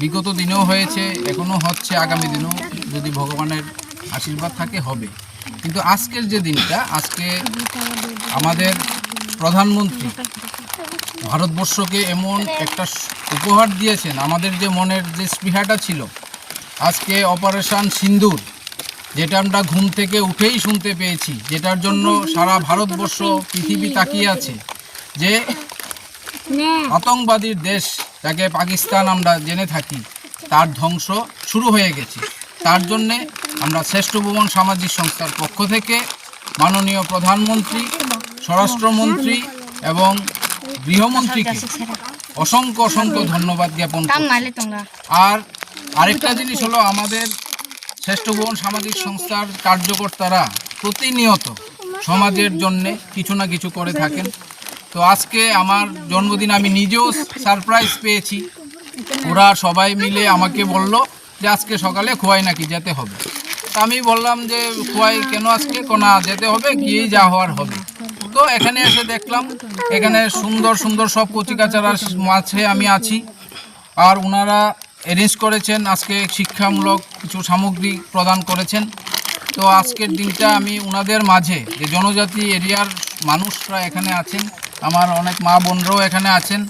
বিগত দিনেও হয়েছে এখনও হচ্ছে আগামী দিনেও যদি ভগবানের আশীর্বাদ থাকে হবে। কিন্তু আজকের যে দিনটা আজকে আমাদের প্রধানমন্ত্রী ভারতবর্ষকে এমন একটা উপহার দিয়েছেন আমাদের যে মনের যে স্পৃহাটা ছিল। আজকে অপারেশান সিন্দুর যেটা আমরা ঘুম থেকে উঠেই শুনতে পেয়েছি যেটার জন্য সারা ভারতবর্ষ পৃথিবী তাকিয়ে আছে যে আতঙ্কবাদীর দেশ যাকে পাকিস্তান আমরা জেনে থাকি তার ধ্বংস শুরু হয়ে গেছে। তার জন্যে আমরা শ্রেষ্ঠ ভুবন সামাজিক সংস্থার পক্ষ থেকে মাননীয় প্রধানমন্ত্রী স্বরাষ্ট্রমন্ত্রী এবং গৃহমন্ত্রীকে অসংখ্য অসংখ্য ধন্যবাদ জ্ঞাপন। আর আরেকটা জিনিস হলো আমাদের শ্রেষ্ঠ ভুবন সামাজিক সংস্থার কার্যকর্তারা প্রতিনিয়ত সমাজের জন্যে কিছু না কিছু করে থাকেন। তো আজকে আমার জন্মদিন আমি নিজেও সারপ্রাইজ পেয়েছি। ওরা সবাই মিলে আমাকে বলল যে আজকে সকালে খোয়াই নাকি যেতে হবে। তা আমি বললাম যে খোয়াই কেন আজকে? কোনা যেতে হবে, গিয়েই যা হওয়ার হবে। তো এখানে এসে দেখলাম, এখানে সুন্দর সুন্দর সব কচিকাচারার মাঝে আমি আছি। আর ওনারা অ্যারেঞ্জ করেছেন, আজকে শিক্ষামূলক কিছু সামগ্রী প্রদান করেছেন। তো আজকের দিনটা আমি ওনাদের মাঝে, যে জনজাতি এরিয়ার মানুষরা এখানে আছেন আমার অনেক মা বোনরাও এখানে আছেন।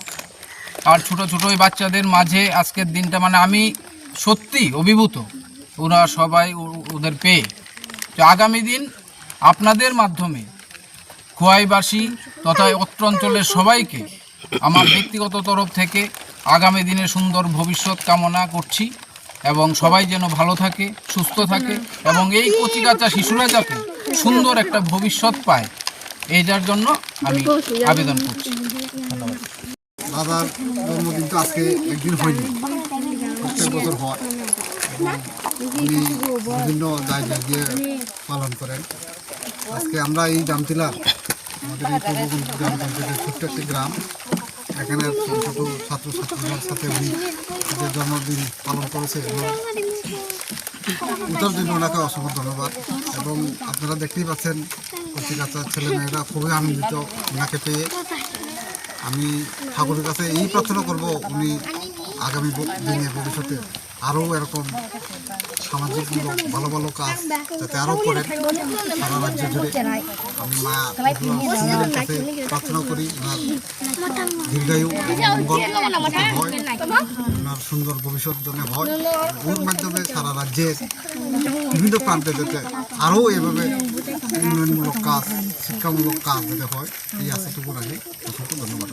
আর ছোট ছোট বাচ্চাদের মাঝে আজকের দিনটা মানে আমি সত্যি অভিভূত। ওরা সবাই ওদের পেয়ে। তো আগামী দিন আপনাদের মাধ্যমে খোয়াইবাসী তথা অত্র অঞ্চলের সবাইকে আমার ব্যক্তিগত তরফ থেকে আগামী দিনে সুন্দর ভবিষ্যৎ কামনা করছি এবং সবাই যেন ভালো থাকে, সুস্থ থাকে এবং এই কচিকাচা শিশুরা যাতে সুন্দর একটা ভবিষ্যৎ পায়। এইটার জন্য আমি আবেদন করছি। তো আজকে হয়নি। হয়। উনি বিভিন্ন জায়গায় গিয়ে পালন আজকে আমরা এই জামতিলা আমাদের এই পূর্ব গ্রাম পঞ্চায়েতের ছোট্ট একটি গ্রাম এখানে ছোট ছাত্র ছাত্রীদের সাথে উনি তাদের জন্মদিন পালন করেছে। এবং ওটার জন্য ওনাকে অসংখ্য ধন্যবাদ। এবং আপনারা দেখতেই পাচ্ছেন কচিকাচার ছেলে মেয়েরা খুবই আনন্দিত ওনাকে পেয়ে। আমি ঠাকুরের কাছে এই প্রার্থনা করব উনি আগামী দিনে ভবিষ্যতে। আরও এরকম সামাজিকমূলক ভালো ভালো কাজ যাতে আরও করেন সারা রাজ্য জুড়ে আমি মা সিঙ্গেলের কাছে প্রার্থনা করি, ওনার দীর্ঘায়ু মঙ্গল হয়, ওনার সুন্দর ভবিষ্যৎ যেন হয়। ওর মাধ্যমে সারা রাজ্যে বিভিন্ন প্রান্তে যাতে আরও এভাবে উন্নয়নমূলক কাজ, শিক্ষামূলক কাজ যাতে হয়, এই আশাটুকু রাখি। অসংখ্য ধন্যবাদ।